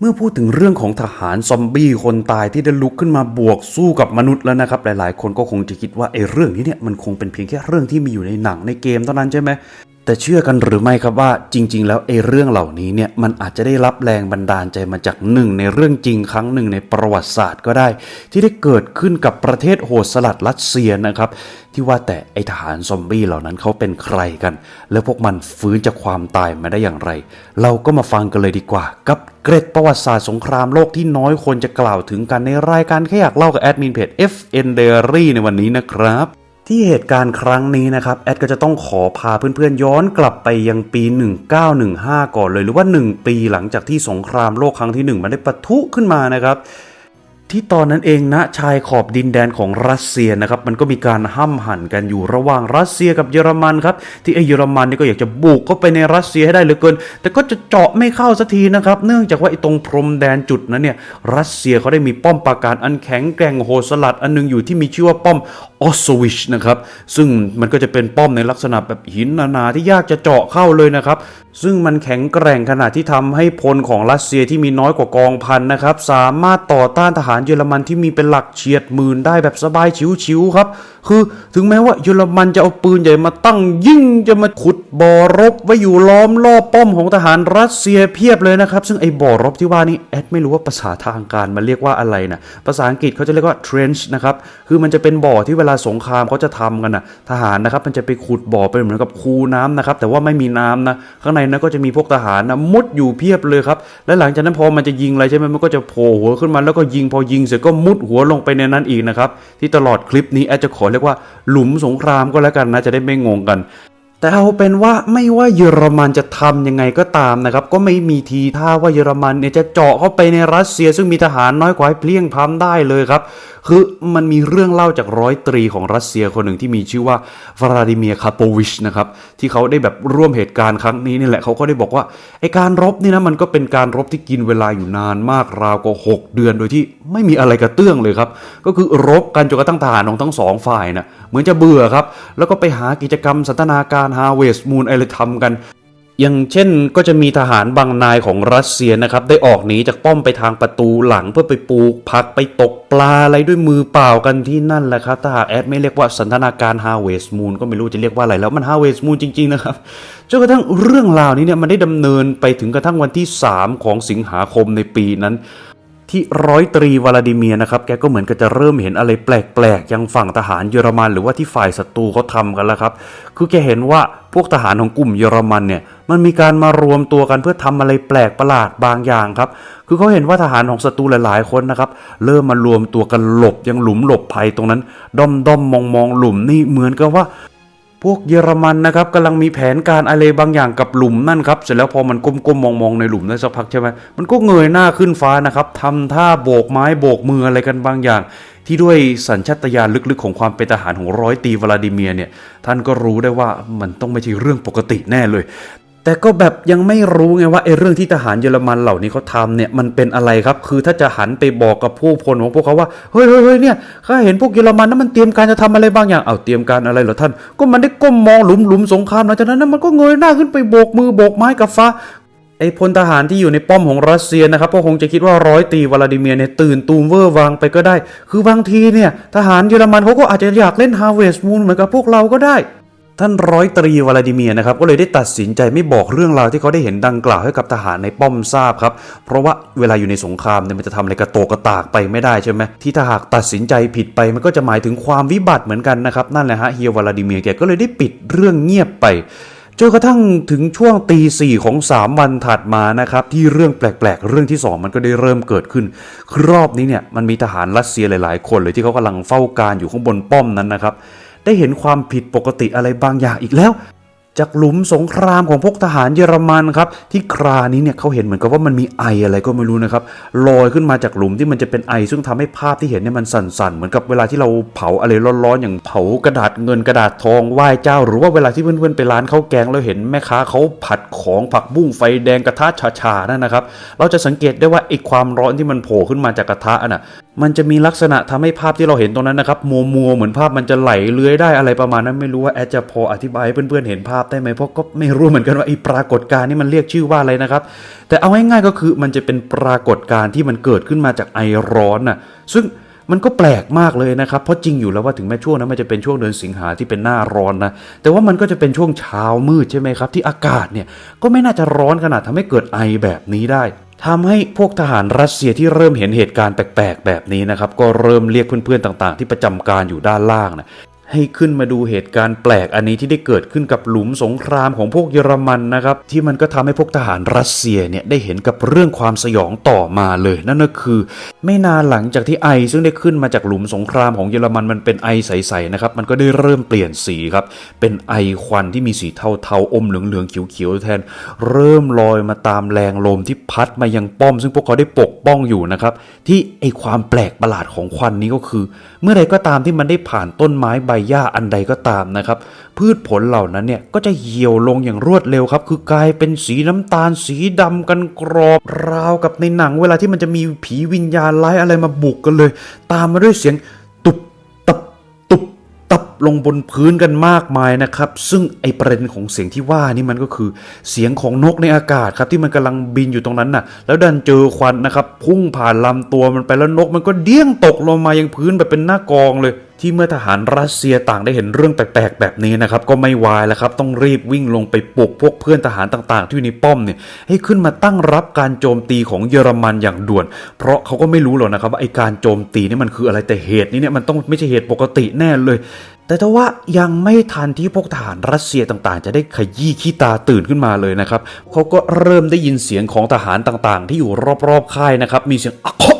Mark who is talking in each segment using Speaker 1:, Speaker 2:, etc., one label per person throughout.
Speaker 1: เมื่อพูดถึงเรื่องของทหารซอมบี้คนตายที่ได้ลุกขึ้นมาบวกสู้กับมนุษย์แล้วนะครับ หลายๆ คนก็คงจะคิดว่าไอ้เรื่องนี้เนี่ยมันคงเป็นเพียงแค่เรื่องที่มีอยู่ในหนังในเกมเท่านั้นใช่ไหม แต่เชื่อกันหรือไม่ครับว่าจริง ๆ แล้วไอ้เรื่องเหล่านี้เนี่ยมันอาจจะได้รับแรงบันดาลใจมาจากหนึ่งในเรื่องจริงครั้งหนึ่งในประวัติศาสตร์ก็ได้ ที่ได้เกิดขึ้นกับประเทศโหดสลัดรัสเซียนะครับ ที่ว่าแต่ไอทหารซอมบี้เหล่านั้นเขาเป็นใครกัน แล้วพวกมันฟื้นจากความตายมาได้อย่างไร เราก็มาฟังกันเลยดีกว่า กับเกร็ดประวัติศาสตร์สงครามโลกที่น้อยคนจะกล่าวถึงกันในรายการแค่อยากเล่ากับแอดมินเพจ FN Diary ในวันนี้นะครับ ที่เหตุการณ์ครั้งนี้นะครับแอดก็จะต้องขอพาเพื่อนๆย้อนกลับไปยังปี 1915 ก่อนเลยหรือว่า 1 ปีหลังจากที่สงครามโลกครั้งที่ 1 มันได้ปะทุขึ้นมานะครับที่ตอนนั้นเองนะชายขอบดินแดนของรัสเซียนะครับมันก็มีการห้ำหั่นกันอยู่ระหว่างรัสเซียกับเยอรมันครับที่ไอเยอรมันนี่ก็อยากจะบุกเข้าไปในรัสเซียให้ได้เหลือเกิน แต่ก็จะเจาะไม่เข้าสักทีนะครับเนื่องจากว่าไอตรงพรมแดนจุดนั้นเนี่ยรัสเซียเขาได้มีป้อมปราการอันแข็งแกร่งโหสลัดอันหนึงอยู่ที่มีชื่อว่าป้อมออสโวิชนะครับ ซึ่งมันก็จะเป็นป้อมในลักษณะแบบหินหนาๆที่ยากจะเจาะเข้าเลยนะครับ ซึ่งมันแข็งแกร่งขนาดที่ทำให้พลของรัสเซียที่มีน้อยกว่ากองพันนะครับ สามารถต่อต้านทหารเยอรมันที่มีเป็นหลักเฉียดหมื่นได้แบบสบายชิวๆครับ คือถึงแม้ว่าเยอรมันจะเอาปืนใหญ่มาตั้งยิ่งจะมาขุดบ่อรบไว้อยู่ล้อมรอบป้อมของทหารรัสเซียเพียบเลยนะครับ ซึ่งไอ้บ่อรบที่ว่านี่แอดไม่รู้ว่าภาษาทางการมันเรียกว่าอะไรนะภาษาอังกฤษเขาจะเรียกว่า trench นะครับคือมันจะเป็นบ่อที่เวลาสงครามเขาจะทำกันนะทหารนะครับมันจะไปขุดบ่อเป็นเหมือนกับคูน้ำนะครับ แต่ว่าไม่มีน้ำนะข้างในนั้นก็จะมีพวกทหารนะมุดอยู่เพียบเลยครับและหลังจากนั้นพอมันจะยิงอะไรใช่ไหมมันก็จะโผล่หัวขึ้นมาแล้วก็ยิงพอยิงเสร็จก็มุดหัวลงไปในนั้นอีกนะครับที่ตลอดคลิปนี้อาจจะขอเรียกว่าหลุมสงครามก็แล้วกันนะจะได้ไม่งงกัน แต่เอาเป็นว่าไม่ว่าเยอรมันจะทำยังไงก็ตามนะครับ ก็ไม่มีทีท่าว่าเยอรมันเนี่ยจะเจาะเข้าไปในรัสเซีย ซึ่งมีทหารน้อยกว่าเพียงพล้ำได้เลยครับ คือมันมีเรื่องเล่าจากร้อยตรีของรัสเซียคนหนึ่งที่มีชื่อว่าวลาดิเมียคาโปวิชนะครับที่เขาได้แบบร่วมเหตุการณ์ครั้งนี้นี่แหละเขาก็ได้บอกว่าไอการรบนี่นะมันก็เป็นการรบที่กินเวลาอยู่นานมากราวกว่า6เดือนโดยที่ไม่มีอะไรกระเตื้องเลยครับก็คือรบกันจนกระทั่งทหารของทั้งสองฝ่ายนะเหมือนจะเบื่อครับแล้วก็ไปหากิจกรรมสันทนาการฮาเวสมูนอะไรทำกัน อย่างเช่นก็จะมีทหารบางนายของรัสเซียนะครับ ได้ออกหนีจากป้อมไปทางประตูหลังเพื่อไปปลูกผักไปตกปลาอะไรด้วยมือเปล่ากันที่นั่นแหละครับถ้าหากแอดไม่เรียกว่าสันทนาการฮาเวสมูนก็ไม่รู้จะเรียกว่าอะไรแล้วมันฮาเวสมูนจริงๆนะครับจนกระทั่งเรื่องราวนี้เนี่ยมันได้ดำเนินไปถึงกระทั่งวันที่ 3 ของสิงหาคมในปีนั้น ที่ร้อยตรีวลาดิเมียนะครับ แกก็เหมือนกับจะเริ่มเห็นอะไรแปลกๆยังฝั่งทหารเยอรมันหรือว่าที่ฝ่ายศัตรูเขาทำกันแล้วครับ คือแกเห็นว่าพวกทหารของกลุ่มเยอรมันเนี่ย มันมีการมารวมตัวกันเพื่อทำอะไรแปลกประหลาดบางอย่างครับ คือเขาเห็นว่าทหารของศัตรูหลายๆคนนะครับ เริ่มมารวมตัวกันหลบยังหลุมหลบภัยตรงนั้น ด้อมด้อมมองมองๆหลุมนี่เหมือนกับว่า พวกเยอรมันนะครับกำลังมีแผนการอะไรบางอย่างกับหลุมนั่นครับ เสร็จแล้วพอมันก้มๆมองๆในหลุมได้สักพักใช่ไหมมันก็เงยหน้าขึ้นฟ้านะครับทำท่าโบกไม้โบกมืออะไรกันบางอย่าง ที่ด้วยสัญชาตญาณลึกๆ ของความเป็นทหารของร้อยตีวลาดิเมียร์เนี่ยท่านก็รู้ได้ว่ามันต้องไม่ใช่เรื่องปกติแน่เลย แต่ก็แบบยังไม่รู้ไงว่าไอ้เรื่องที่ทหารเยอรมันเหล่านี้เขาทำเนี่ยมันเป็นอะไรครับ คือถ้าจะหันไปบอกกับผู้พลของพวกเขาว่าเฮ้ยเฮ้ยเฮ้ยเนี่ยข้าเห็นพวกเยอรมันนั้นมันเตรียมการจะทำอะไรบางอย่างเอาเตรียมการอะไรเหรอท่าน ก็มันได้ก้มมองหลุมหลุมสงครามหลังจากนั้นนะมันก็เงยหน้าขึ้นไปโบกมือโบกไม้กับฟ้าไอ้พลทหารที่อยู่ในป้อมของรัสเซียนะครับก็คงจะคิดว่าร้อยตีวลาดิเมียร์เนี่ยตื่นตูมเวอร์วางไปก็ได้ คือบางทีเนี่ยทหารเยอรมันเขาก็อาจจะอยากเล่นฮาเวสมูนเหมือนกับพวกเราก็ได้ ท่านร้อยตรีวลาดิเมียนะครับก็เลยได้ตัดสินใจไม่บอกเรื่องราวที่เขาได้เห็นดังกล่าวให้กับทหารในป้อมทราบครับ เพราะว่าเวลาอยู่ในสงครามเนี่ยมันจะทำอะไรกระโตกกระตากไปไม่ได้ใช่ไหมที่ถ้าหากตัดสินใจผิดไปมันก็จะหมายถึงความวิบัติเหมือนกันนะครับนั่นแหละฮะเฮียวลาดิเมียแกก็เลยได้ปิดเรื่องเงียบไปจนกระทั่งถึงช่วงตีสี่ของ 3 วันถัดมานะครับ ที่เรื่องแปลกๆ เรื่องที่ 2 มันก็ได้เริ่มเกิดขึ้นรอบนี้เนี่ยมันมีทหารรัสเซียหลายๆ คนเลยที่เขากำลังเฝ้าการอยู่ข้างบนป้อมนั้นนะครับ ได้เห็นความผิดปกติอะไรบางอย่างอีกแล้ว จากหลุมสงครามของพวกทหารเยอรมันครับ ที่ครานี้เนี่ยเขาเห็นเหมือนกับว่ามันมีไออะไรก็ไม่รู้นะครับลอยขึ้นมาจากหลุมที่มันจะเป็นไอ ซึ่งทำให้ภาพที่เห็นเนี่ยมันสั่นๆ เหมือนกับเวลาที่เราเผาอะไรร้อนๆ อย่างเผากระดาษเงินกระดาษทองไหว้เจ้า หรือว่าเวลาที่เพื่อนๆไปร้านข้าวแกงแล้วเห็นแม่ค้าเขาผัดของผักบุ้งไฟแดงกระทะชาๆนั่นนะครับ เราจะสังเกตได้ว่าไอความร้อนที่มันโผล่ขึ้นมาจากกระทะน่ะ มันจะมีลักษณะทำให้ภาพที่เราเห็นตรงนั้นนะครับ มัวมัวเหมือนภาพมันจะไหลเลื้อยได้อะไรประมาณนั้นไม่รู้ว่าแอดจะพออธิบายให้เพื่อนๆเห็นภาพได้ไหมเพราะก็ไม่รู้เหมือนกันว่าไอ้ปรากฏการณ์นี่มันเรียกชื่อว่าอะไรนะครับ แต่เอาง่ายๆก็คือมันจะเป็นปรากฏการณ์ที่มันเกิดขึ้นมาจากไอร้อนน่ะซึ่งมันก็แปลกมากเลยนะครับ เพราะจริงอยู่แล้วว่าถึงแม้ช่วงนั้นมันจะเป็นช่วงเดือนสิงหาที่เป็นหน้าร้อนนะ แต่ว่ามันก็จะเป็นช่วงเช้ามืดใช่ไหมครับ ที่อากาศเนี่ยก็ไม่น่าจะร้อนขนาดทำให้เกิดไอแบบนี้ได้ ทำให้พวกทหารรัสเซียที่เริ่มเห็นเหตุการณ์แปลกๆแบบนี้นะครับ ก็เริ่มเรียกเพื่อนๆต่างๆ ที่ประจำการอยู่ด้านล่างนะ ให้ขึ้นมาดูเหตุการณ์แปลกอันนี้ที่ได้เกิดขึ้นกับหลุมสงครามของพวกเยอรมันนะครับ ที่มันก็ทำให้พวกทหารรัสเซียเนี่ยได้เห็นกับเรื่องความสยองต่อมาเลย นั่นก็คือ ไม่นานหลังจากที่ไอซึ่งได้ขึ้นมาจากหลุมสงครามของเยอรมันมันเป็นไอใสๆนะครับมันก็ได้เริ่มเปลี่ยนสีครับเป็นไอควันที่มีสีเทาๆอมเหลืองๆเขียวๆแทน เริ่มลอยมาตามแรงลมที่พัดมายังป้อม ซึ่งพวกเขาได้ปกป้องอยู่นะครับที่ไอความแปลกประหลาดของควันนี้ก็คือ เมื่อใดก็ตามที่มันได้ผ่านต้นไม้ใบหญ้าอันใดก็ตามนะครับ พืชผลเหล่านั้นเนี่ยก็จะเหี่ยวลงอย่างรวดเร็วครับ คือกลายเป็นสีน้ำตาลสีดำกันกรอบราวกับในหนัง เวลาที่มันจะมีผีวิญญาณร้ายอะไรมาบุกกันเลย ตามมาด้วยเสียงตุบตับตุบตับลงบนพื้นกันมากมายนะครับ ซึ่งไอประเด็นของเสียงที่ว่านี่มันก็คือเสียงของนกในอากาศครับที่มันกำลังบินอยู่ตรงนั้นน่ะ แล้วดันเจอควันนะครับพุ่งผ่านลำตัวมันไปแล้วนกมันก็เดี้ยงตกลงมายังพื้นแบบเป็นหน้ากองเลย ที่เมื่อทหารรัสเซียต่างได้เห็นเรื่องแปลกๆแบบนี้นะครับ ก็ไม่วายแล้วครับ ต้องรีบวิ่งลงไปปลุกพวกเพื่อนทหารต่างๆ ที่อยู่ในป้อมเนี่ยให้ขึ้นมาตั้งรับการโจมตีของเยอรมันอย่างด่วน เพราะเขาก็ไม่รู้หรอกนะครับว่าไอการโจมตีนี่มันคืออะไรแต่เหตุนี้เนี่ยมันต้องไม่ใช่เหตุปกติแน่เลยแต่ถ้าว่ายังไม่ทันที่พวกทหารรัสเซียต่างๆ จะได้ขยี้ขี้ตาตื่นขึ้นมาเลยนะครับเขาก็เริ่มได้ยินเสียงของทหารต่างๆ ที่อยู่รอบๆค่ายนะครับมีเสียงอ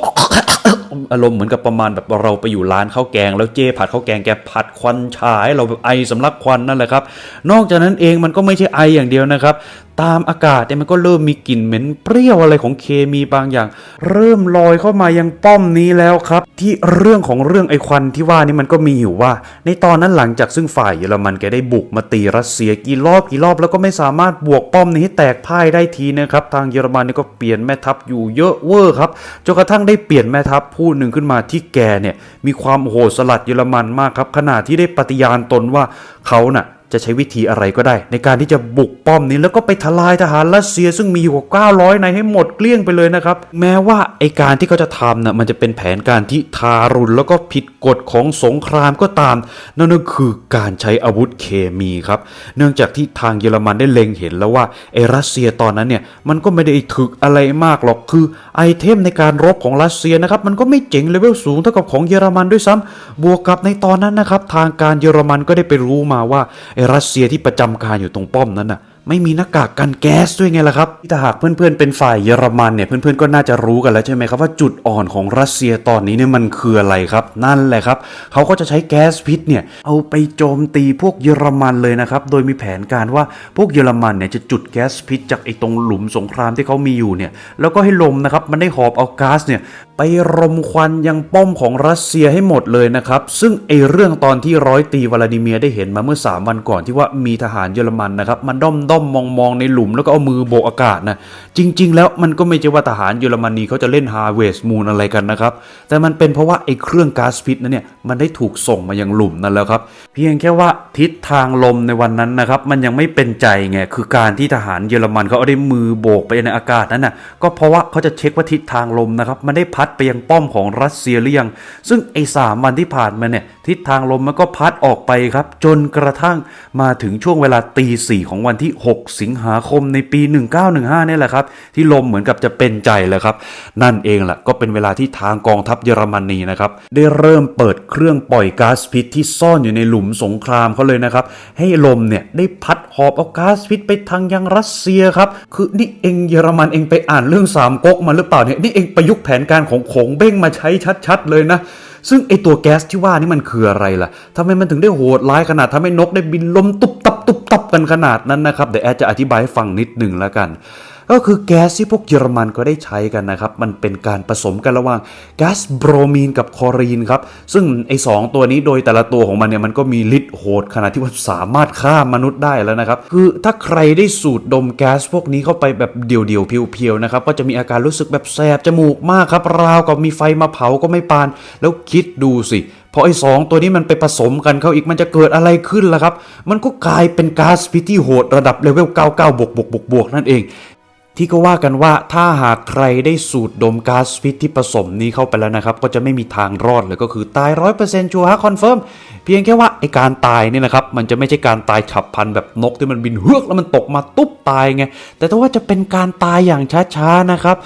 Speaker 1: อารมณ์เหมือนกับประมาณแบบเราไปอยู่ร้านข้าวแกง แล้วเจผัดข้าวแกงแกผัดควันฉายเราแบบไอสำลักควันนั่นแหละครับ นอกจากนั้นเองมันก็ไม่ใช่ไออย่างเดียวนะครับ ตามอากาศเนี่ยมันก็เริ่มมีกลิ่นเหม็นเปรี้ยวอะไรของเคมีบางอย่าง เริ่มลอยเข้ามายังป้อมนี้แล้วครับ ที่เรื่องของเรื่องไอควันที่ว่านี่มันก็มีอยู่ว่า ในตอนนั้นหลังจากซึ่งฝ่ายเยอรมันแกได้บุกมาตีรัสเซียกี่รอบกี่รอบแล้วก็ไม่สามารถบวกป้อมนี้ให้แตกพ่ายได้ทีนะครับทางเยอรมันนี่ก็เปลี่ยนแม่ทัพอยู่เยอะเวอร์ครับจนกระทั่งได้เปลี่ยนแม่ทัพผู้หนึ่งขึ้นมาที่แกเนี่ยมีความโหดสลัดเยอรมันมากครับขณะที่ได้ปฏิญาณตนว่าเขาน่ะ จะใช้วิธีอะไรก็ได้ ในการที่จะบุกป้อมนี้แล้วก็ไปทลายทหารรัสเซียซึ่งมีอยู่กว่า900นายให้หมดเกลี้ยงไปเลยนะครับ แม้ว่าไอการที่เขาจะทำน่ะมันจะเป็นแผนการที่ทารุณแล้วก็ผิดกฎของสงครามก็ตาม นั่นก็คือการใช้อาวุธเคมีครับ เนื่องจากที่ทางเยอรมันได้เล็งเห็นแล้วว่าไอรัสเซียตอนนั้นเนี่ยมันก็ไม่ได้ถึกอะไรมากหรอกคือไอเทมในการรบของรัสเซียนะครับมันก็ไม่เจ๋งเลเวลสูงเท่ากับของเยอรมันด้วยซ้ำบวกกับในตอนนั้นนะครับทางการเยอรมันก็ได้ไปรู้มาว่าไอรัสเซียที่ประจำการอยู่ตรงป้อมนั้นน่ะ ไม่มีหน้ากากกันแก๊สด้วยไงล่ะครับถ้าหากเพื่อนๆเป็นฝ่ายเยอรมันเนี่ยเพื่อนๆก็น่าจะรู้กันแล้วใช่ไหมครับว่าจุดอ่อนของรัสเซียตอนนี้เนี่ยมันคืออะไรครับ นั่นแหละครับ เขาก็จะใช้แก๊สพิษเนี่ยเอาไปโจมตีพวกเยอรมันเลยนะครับโดยมีแผนการว่าพวกเยอรมันเนี่ยจะจุดแก๊สพิษจากไอ้ตรงหลุมสงครามที่เขามีอยู่เนี่ยแล้วก็ให้ลมนะครับมันได้หอบเอาก๊าซเนี่ยไปรมควันยังป้อมของรัสเซียให้หมดเลยนะครับ ซึ่งไอ้เรื่องตอนที่ร้อยตีวลาดิเมียร์ได้เห็นมาเมื่อ 3 วันก่อนที่ว่ามีทหารเยอรมันนะครับมันด้อมด้มมองมองๆในหลุมแล้วก็เอามือโบกอากาศนะจริง ๆ แล้วมันก็ไม่ใช่ว่าทหารเยอรมนีเขาจะเล่น Harvest Moon อะไรกันนะครับ แต่มันเป็นเพราะว่าไอ้เครื่องก๊าซพิษนั้นเนี่ยมันได้ถูกส่งมายังหลุมนั่นแล้วครับ เพียงแค่ว่าทิศทางลมในวันนั้นนะครับมันยังไม่เป็นใจไงคือการที่ทหารเยอรมันเขาเอาได้มือโบกไปในอากาศนั้นน่ะก็เพราะว่าเขาจะเช็คว่าทิศทางลมนะครับมันได้พัดไปยังป้อมของรัสเซียหรือยัง ซึ่งไอ้สามวันที่ผ่านมาเนี่ยทิศทางลมมันก็พัดออกไปครับ จนกระทั่งมาถึงช่วงเวลาตีสี่ของวันที่6 สิงหาคมในปี 1915เนี่ยแหละครับ ที่ลมเหมือนกับจะเป็นใจแล้วครับ นั่นเองแหละก็เป็นเวลาที่ทางกองทัพเยอรมนีนะครับ ได้เริ่มเปิดเครื่องปล่อยก๊าซพิษที่ซ่อนอยู่ในหลุมสงครามเขาเลยนะครับ ให้ลมเนี่ยได้พัดหอบเอาก๊าซพิษไปทางยังรัสเซียครับ คือนี่เองเยอรมันเองไปอ่านเรื่องสามก๊กมาหรือเปล่าเนี่ยนี่เองประยุกต์แผนการของโขงเบ้งมาใช้ชัด ๆ เลยนะ ซึ่งไอตัวแก๊สที่ว่านี่มันคืออะไรล่ะทำไมมันถึงได้โหดร้ายขนาดทำให้นกได้บินล้มตุบตับตุบตับกันขนาดนั้นนะครับเดี๋ยวแอดจะอธิบายให้ฟังนิดหนึ่งแล้วกัน ก็คือแก๊สที่พวกเยอรมันก็ได้ใช้กันนะครับ มันเป็นการผสมกันระหว่างแก๊สโบรมีนกับคลอรีนครับ ซึ่งไอ้สองตัวนี้โดยแต่ละตัวของมันเนี่ยมันก็มีฤทธิ์โหดขนาดที่ว่าสามารถฆ่ามนุษย์ได้แล้วนะครับ คือถ้าใครได้สูดดมแก๊สพวกนี้เข้าไปแบบเดี่ยวๆเพียวๆนะครับก็จะมีอาการรู้สึกแบบแสบจมูกมากครับราวกับมีไฟมาเผาก็ไม่ปาน แล้วคิดดูสิพอไอ้สองตัวนี้มันไปผสมกันเข้าอีกมันจะเกิดอะไรขึ้นล่ะครับ มันก็กลายเป็นก๊าซพิษที่โหดระดับเลเวล 99 บวกบวกบวกบวกนั่นเอง ที่ก็ว่ากันว่าถ้าหากใครได้สูดดมก๊าซพิษที่ผสมนี้เข้าไปแล้วนะครับ ก็จะไม่มีทางรอดเลยก็คือตายร้อยเปอร์เซ็นต์ชัวร์คอนเฟิร์มเพียงแค่ว่าไอการตายเนี่ยนะครับ มันจะไม่ใช่การตายฉับพลันแบบนกที่มันบินเฮือกแล้วมันตกมาตุ๊บตายไง แต่ถ้าว่าจะเป็นการตายอย่างช้าๆนะครับ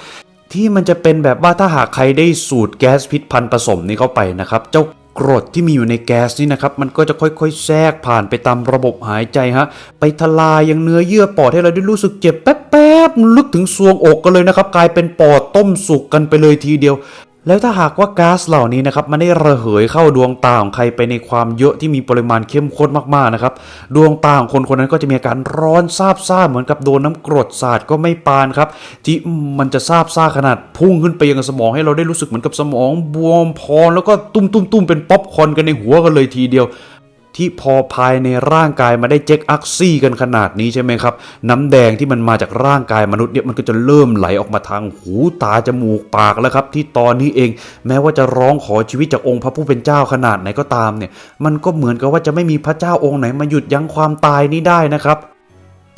Speaker 1: ที่มันจะเป็นแบบว่าถ้าหากใครได้สูดแก๊สพิษพันผสมนี้เข้าไปนะครับ เจ้า กรดที่มีอยู่ในแก๊สนี่นะครับมันก็จะค่อยๆ แทรกผ่านไปตามระบบหายใจฮะไปทลายยังเนื้อเยื่อปอดให้เราได้รู้สึกเจ็บแป๊บๆลึกถึงซวงอกกันเลยนะครับกลายเป็นปอดต้มสุกกันไปเลยทีเดียว แล้วถ้าหากว่าก๊าซเหล่านี้นะครับมันได้ระเหยเข้าดวงตาของใครไปในความเยอะที่มีปริมาณเข้มข้นมากๆนะครับ ดวงตาของคนคนนั้นก็จะมีอาการร้อนซาบซ่าเหมือนกับโดนน้ำกรดสาดก็ไม่ปานครับ ที่มันจะซาบซ่าขนาดพุ่งขึ้นไปยังสมองให้เราได้รู้สึกเหมือนกับสมองบวมพองแล้วก็ตุ้มๆๆเป็นป๊อปคอนกันในหัวกันเลยทีเดียว ที่พอภายในร่างกายมาได้เจ็คอักซี่กันขนาดนี้ใช่ไหมครับ น้ำแดงที่มันมาจากร่างกายมนุษย์เนี่ยมันก็จะเริ่มไหลออกมาทางหูตาจมูกปากแล้วครับ ที่ตอนนี้เอง แม้ว่าจะร้องขอชีวิตจากองค์พระผู้เป็นเจ้าขนาดไหนก็ตามเนี่ย มันก็เหมือนกับว่าจะไม่มีพระเจ้าองค์ไหนมาหยุดยั้งความตายนี้ได้นะครับ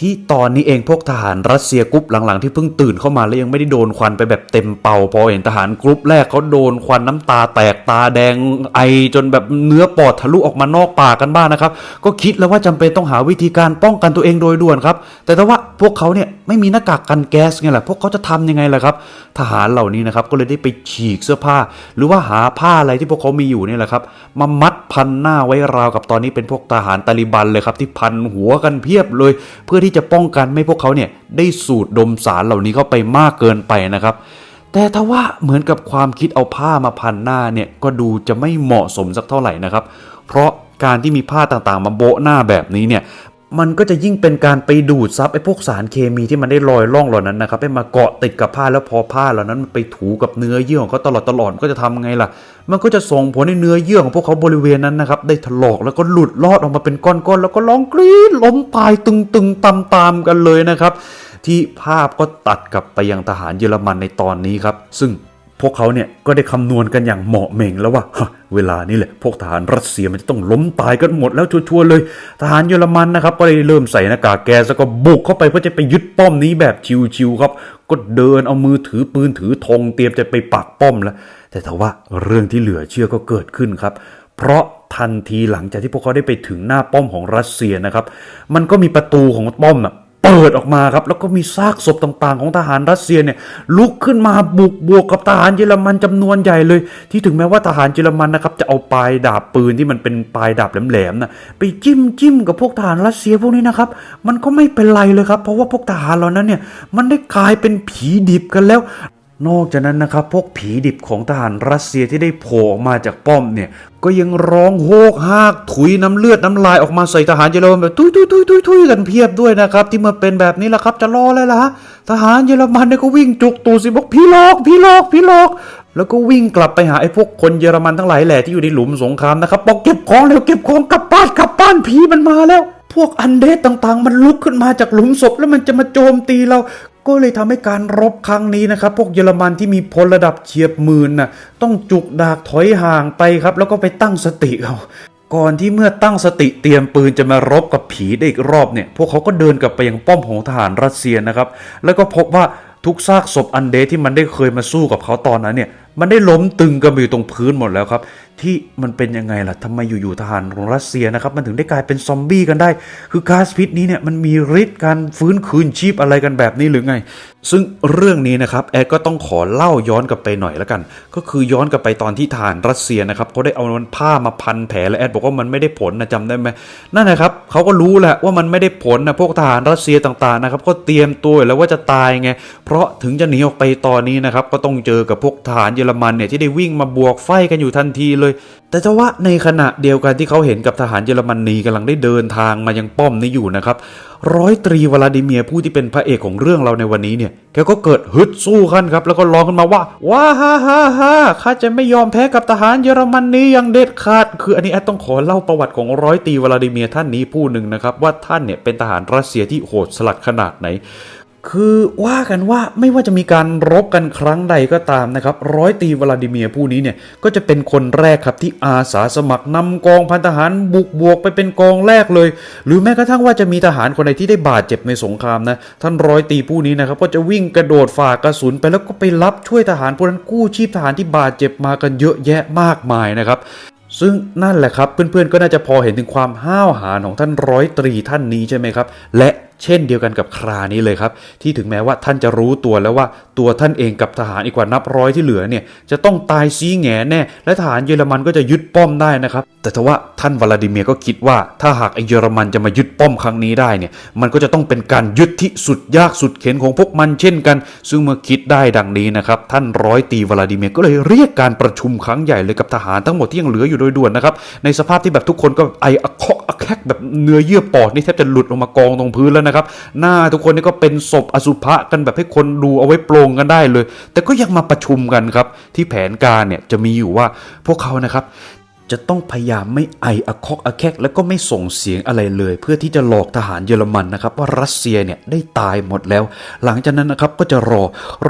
Speaker 1: ที่ตอนนี้เองพวกทหารรัสเซียกรุ๊ปหลังๆที่เพิ่งตื่นเข้ามาแล้วยังไม่ได้โดนควันไปแบบเต็มเป่าพอเห็นทหารกรุ๊ปแรกเขาโดนควันน้ำตาแตกตาแดงไอจนแบบเนื้อปอดทะลุออกมานอกปากกันบ้างนะครับ ก็คิดแล้วว่าจำเป็นต้องหาวิธีการป้องกันตัวเองโดยด่วนครับ แต่ถ้าว่า พวกเขาเนี่ยไม่มีหน้ากากกันแก๊สไงล่ะพวกเขาจะทำยังไงล่ะครับ ทหารเหล่านี้นะครับก็เลยได้ไปฉีกเสื้อผ้า หรือว่าหาผ้าอะไรที่พวกเขามีอยู่เนี่ยแหละครับมามัดพันหน้าไว้ราวกับตอนนี้เป็นพวกทหารตาลิบันเลยครับที่พันหัวกันเพียบเลย เพื่อที่จะป้องกันไม่พวกเขาเนี่ยได้สูดดมสารเหล่านี้เข้าไปมากเกินไปนะครับแต่ถ้าว่าเหมือนกับความคิดเอาผ้ามาพันหน้าเนี่ยก็ดูจะไม่เหมาะสมสักเท่าไหร่นะครับ เพราะการที่มีผ้าต่างๆ มาโบะหน้าแบบนี้เนี่ย มันก็จะยิ่งเป็นการไปดูดซับไอ้พวกสารเคมีที่มันได้ลอยล่องเหล่านั้นนะครับให้มาเกาะติดกับผ้าแล้วพอผ้าเหล่านั้นมันไปถูกับเนื้อเยื่อของเขาตลอดตลอดมันก็จะทำไงล่ะ มันก็จะส่งผลให้เนื้อเยื่อของพวกเขาบริเวณนั้นนะครับได้ถลอกแล้วก็หลุดลอดออกมาเป็นก้อนๆแล้วก็ร้องกรี๊ดล้มตายตึงๆตามๆกันเลยนะครับ ที่ภาพก็ตัดกลับไปยังทหารเยอรมันในตอนนี้ครับ ซึ่ง พวกเขาเนี่ยก็ได้คำนวณกันอย่างเหมาะเม่งแล้วว่าเวลานี้แหละพวกทหารรัสเซียมันจะต้องล้มตายกันหมดแล้วชัวร์เลย ทหารเยอรมันนะครับก็เลยเริ่มใส่หน้ากากแก๊สแล้วก็บุกเข้าไปเพื่อจะไปยึดป้อมนี้แบบชิวๆครับ ก็เดินเอามือถือปืนถือธงเตรียมจะไปปักป้อมแล้ว แต่ถ้าว่าเรื่องที่เหลือเชื่อก็เกิดขึ้นครับ เพราะทันทีหลังจากที่พวกเขาได้ไปถึงหน้าป้อมของรัสเซียนะครับ มันก็มีประตูของป้อมอะ เปิดออกมาครับ แล้วก็มีซากศพต่างๆ ของทหารรัสเซียเนี่ยลุกขึ้นมาบุกบวกกับทหารเยอรมันจำนวนใหญ่เลย ที่ถึงแม้ว่าทหารเยอรมันนะครับจะเอาปลายดาบปืนที่มันเป็นปลายดาบแหลมๆนะไปจิ้มจิ้มกับพวกทหารรัสเซียพวกนี้นะครับ มันก็ไม่เป็นไรเลยครับ เพราะว่าพวกทหารเหล่านั้นเนี่ยมันได้กลายเป็นผีดิบกันแล้ว นอกจากนั้นนะครับพวกผีดิบของทหารรัสเซียที่ได้โผล่ออกมาจากป้อมเนี่ย ก็ยังร้องโฮกฮากถุยน้ำเลือดน้ำลายออกมาใส่ทหารเยอรมันแบบทุยทุยทุยทุยทุยกันเพียบด้วยนะครับ ที่มื่อเป็นแบบนี้แหละครับจะรอเลยล่ะทหารเยอรมันเนี่ยก็วิ่งจุกตูสิบอกพี่หลอกพี่หลอกพี่หลอก แล้วก็วิ่งกลับไปหาไอ้พวกคนเยอรมันทั้งหลายแหล่ที่อยู่ในหลุมสงครามนะครับบอกเก็บของเร็วเก็บของกลับบ้านกลับบ้านผีมันมาแล้วพวกอันเดสต่างๆ มันลุกขึ้นมาจากหลุมศพแล้วมันจะมาโจมตีเรา ก็เลยทำให้การรบครั้งนี้นะครับ พวกเยอรมันที่มีพลระดับเฉียบหมื่นน่ะต้องจุกดากถอยห่างไปครับ แล้วก็ไปตั้งสติเอาก่อนที่เมื่อตั้งสติเตรียมปืนจะมารบกับผีได้อีกรอบเนี่ย พวกเขาก็เดินกลับไปยังป้อมของทหารรัสเซียนะครับ แล้วก็พบว่าทุกซากศพอันเดที่มันได้เคยมาสู้กับเขาตอนนั้นเนี่ย มันได้ล้มตึงกันอยู่ตรงพื้นหมดแล้วครับที่มันเป็นยังไงล่ะทำไมอยู่ๆทหารของรัสเซียนะครับ มันถึงได้กลายเป็นซอมบี้กันได้ คือก๊าซพิษนี้เนี่ยมันมีฤทธิ์การฟื้นคืนชีพอะไรกันแบบนี้หรือไง ซึ่งเรื่องนี้นะครับแอดก็ต้องขอเล่าย้อนกลับไปหน่อยแล้วกัน ก็คือย้อนกลับไปตอนที่ทหารรัสเซียนะครับเขาได้เอาผ้ามาพันแผลและแอดบอกว่ามันไม่ได้ผลนะจำได้ไหมนั่นนะครับเขาก็รู้แหละว่ามันไม่ได้ผลนะพวกทหารรัสเซียต่างๆนะครับก็เตรียมตัวแล้วว่าจะตายไงเพราะถึงจะหนีออกไปตอนนี้นะครับก็ต้องเจอกับพวกทหารเยอรมันเนี่ยที่ได้วิ่งมาบวกไฟกันอยู่ทันทีเลยเลย แต่จะว่าในขณะเดียวกันที่เขาเห็นกับทหารเยอรมนีกำลังได้เดินทางมายังป้อมนี้อยู่นะครับ ร้อยตรีวลาดิเมียร์ผู้ที่เป็นพระเอกของเรื่องเราในวันนี้เนี่ยแกก็เกิดฮึดสู้ขึ้นครับ แล้วก็ร้องขึ้นมาว่าว้าฮ่าฮ่าฮ่าข้าจะไม่ยอมแพ้กับทหารเยอรมนีอย่างเด็ดขาด คืออันนี้แอดต้องขอเล่าประวัติของร้อยตรีวลาดิเมียร์ท่านนี้ผู้หนึ่งนะครับว่าท่านเนี่ยเป็นทหารรัสเซียที่โหดสลัดขนาดไหน คือว่ากันว่าไม่ว่าจะมีการรบกันครั้งใดก็ตามนะครับ ร้อยตีวลาดิเมียร์ผู้นี้เนี่ยก็จะเป็นคนแรกครับที่อาสาสมัครนำกองพันทหารบุกบวกไปเป็นกองแรกเลย หรือแม้กระทั่งว่าจะมีทหารคนใดที่ได้บาดเจ็บในสงครามนะท่านร้อยตีผู้นี้นะครับก็จะวิ่งกระโดดฝ่ากระสุนไปแล้วก็ไปรับช่วยทหารพวกนั้นกู้ชีพทหารที่บาดเจ็บมากันเยอะแยะมากมายนะครับซึ่งนั่นแหละครับเพื่อนๆก็น่าจะพอเห็นถึงความห้าวหาญของท่านร้อยตรีท่านนี้ใช่ไหมครับ และเช่นเดียวกันกับครานี้เลยครับ ที่ถึงแม้ว่าท่านจะรู้ตัวแล้วว่าตัวท่านเองกับทหารอีกกว่านับร้อยที่เหลือเนี่ยจะต้องตายซีแงแน่ และทหารเยอรมันก็จะยึดป้อมได้นะครับ แต่ทว่าท่านวลาดิเมียร์ก็คิดว่า ถ้าหากไอเยอรมันจะมายึดป้อมครั้งนี้ได้เนี่ยมันก็จะต้องเป็นการยึดที่สุดยากสุดเข็นของพวกมันเช่นกัน ซึ่งเมื่อคิดได้ดังนี้นะครับท่านร้อยตีวลาดิเมียร์ก็เลยเรียกการประชุมครั้งใหญ่เลยกับทหารทั้งหมดที่ยังเหลืออยู่โดยด่วนนะครับในสภาพที่แบบทุกคนก็ไออะคาะอะแคกแบบเนื้อเยื่อปอดนี่แทบจะหลุดออกมากองตรงพื้นแล้วนะครับ หน้าทุกคนนี่ก็เป็นศพอสุภะกันแบบให้คนดูเอาไว้โปรงกันได้เลย แต่ก็ยังมาประชุมกันครับ ที่แผนการเนี่ยจะมีอยู่ว่าพวกเขานะครับจะต้องพยายามไม่ไออะคอกอะแคกแล้วก็ไม่ส่งเสียงอะไรเลย เพื่อที่จะหลอกทหารเยอรมันนะครับว่ารัสเซียเนี่ยได้ตายหมดแล้ว หลังจากนั้นนะครับก็จะรอ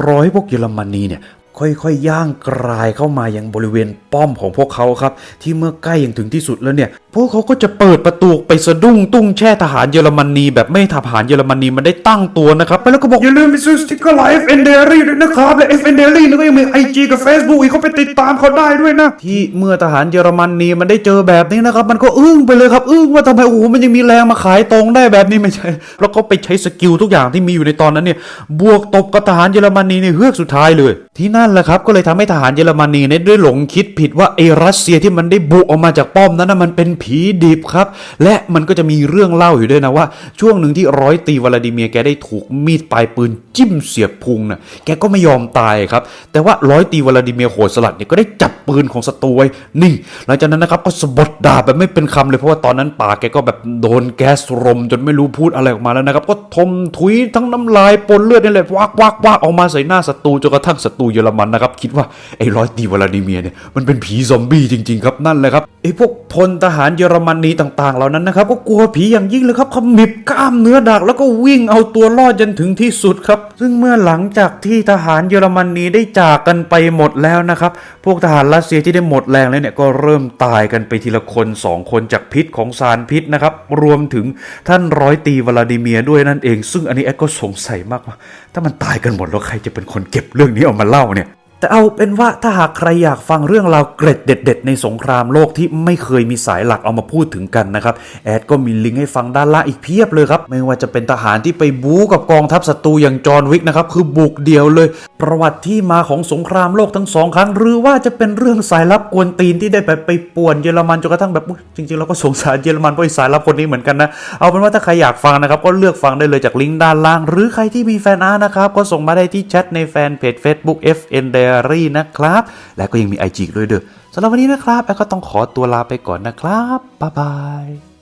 Speaker 1: รอให้พวกเยอรมนีเนี่ย ค่อยๆย่างกรายเข้ามายังบริเวณป้อมของพวกเขาครับ ที่เมื่อใกล้อย่างถึงที่สุดแล้วเนี่ย พวกเขาก็จะเปิดประตูไปสะดุ้งตุ้งแช่ทหารเยอรมนีแบบไม่ให้ทหารเยอรมนีมันได้ตั้งตัวนะครับแล้วก็บอกอย่าลืมไปซื้อสติ๊กเกอร์ไลฟ์เอ็นเดอรี่ด้วยนะครับและเอฟเอ็นเดอรี่แล้วก็ยังมีไอจีกับ Facebook อีกเขาไปติดตามเขาได้ด้วยนะที่เมื่อทหารเยอรมนีมันได้เจอแบบนี้นะครับมันก็อึ้งไปเลยครับอึ้งว่าทำไมโอ้โหมันยังมีแรงมาขายตรงได้แบบนี้ไม่ใช่แล้วก็ไปใช้สกิลทุกอย่างที่มีอยู่ในตอนนั้นเนี่ยบวกตบกับทหารเยอรมนีในเฮือกสุดท้ายเลยที่นั่นแหละครับ ก็เลยทำให้ทหารเยอรมนีเนี่ยได้หลงคิดผิดว่าไอ้รัสเซียที่มันได้บุกออกมาจากป้อมนั้นนะมันเป็นผีดิบครับ และมันก็จะมีเรื่องเล่าอยู่ด้วยนะว่า ช่วงหนึ่งที่ร้อยตีวลาดิเมียแกได้ถูกมีดปลายปืนจิ้มเสียบพุงนะแกก็ไม่ยอมตายครับ แต่ว่าร้อยตีวลาดิเมียโหดสลัดเนี่ยก็ได้จับปืนของศัตรูไว้นิ่ง หลังจากนั้นนะครับก็สะบัดดาบแบบไม่เป็นคำเลยเพราะว่าตอนนั้นปากแกก็แบบโดนแก๊สรมจนไม่รู้พูดอะไรออกมาแล้วนะครับ ก็ทมถุยทั้งน้ำลายปนเลือดนี่แหละวักวักวักออกมาใส่หน้าศัตรูจนกระทั่งศัตรูเยอรมันนะครับ คิดว่าไอ้ร้อยตีวลาดิเมียร์เนี่ยมันเป็นผีซอมบี้จริง ๆ ครับนั่นแหละครับไอ้พวกพลทหารเยอรมนีต่างๆ เหล่านั้นนะครับ ก็กลัวผีอย่างยิ่งเลยครับขมิบกล้ามเนื้อดักแล้วก็วิ่งเอาตัวรอดจนถึงที่สุดครับ ซึ่งเมื่อหลังจากที่ทหารเยอรมนีได้จากกันไปหมดแล้วนะครับ พวกทหารรัสเซียที่ได้หมดแรงแล้วเนี่ยก็เริ่มตายกันไปทีละคนสองคนจากพิษของสารพิษนะครับ รวมถึงท่านร้อยตีวลาดิเมียร์ด้วยนั่นเอง ซึ่งอันนี้แอดก็สงสัยมากว่าถ้ามันตายกันหมดแล้วใครจะเป็นคนเก็บเรื่องนี้เอามาเล่าเนี่ย แต่เอาเป็นว่าถ้าหากใครอยากฟังเรื่องราวเกร็ดเด็ด ๆ ในสงครามโลกที่ไม่เคยมีสายหลักเอามาพูดถึงกันนะครับ แอดก็มีลิงก์ให้ฟังด้านล่างอีกเพียบเลยครับ ไม่ว่าจะเป็นทหารที่ไปบู๊กับกองทัพศัตรูอย่างจอห์นวิกนะครับ คือบุกเดียวเลย ประวัติที่มาของสงครามโลกทั้งสองครั้ง หรือว่าจะเป็นเรื่องสายลับกวนตีนที่ได้ไปไปป่วนเยอรมันจนกระทั่งแบบจริงๆเราก็สงสารเยอรมันเพราะสายลับคนนี้เหมือนกันนะเอาเป็นว่าถ้าใครอยากฟังนะครับก็เลือกฟังได้เลยจากลิงก์ด้านล่าง หรือใครที่มีแฟนอาร์นะครับก็ส่งมาได้ที่แชทในแฟนเพจ Facebook FN Diary นะครับ และก็ยังมี IG ด้วยเด้อสำหรับวันนี้นะครับแอลก็ต้องขอตัวลาไปก่อนนะครับบ๊ายบาย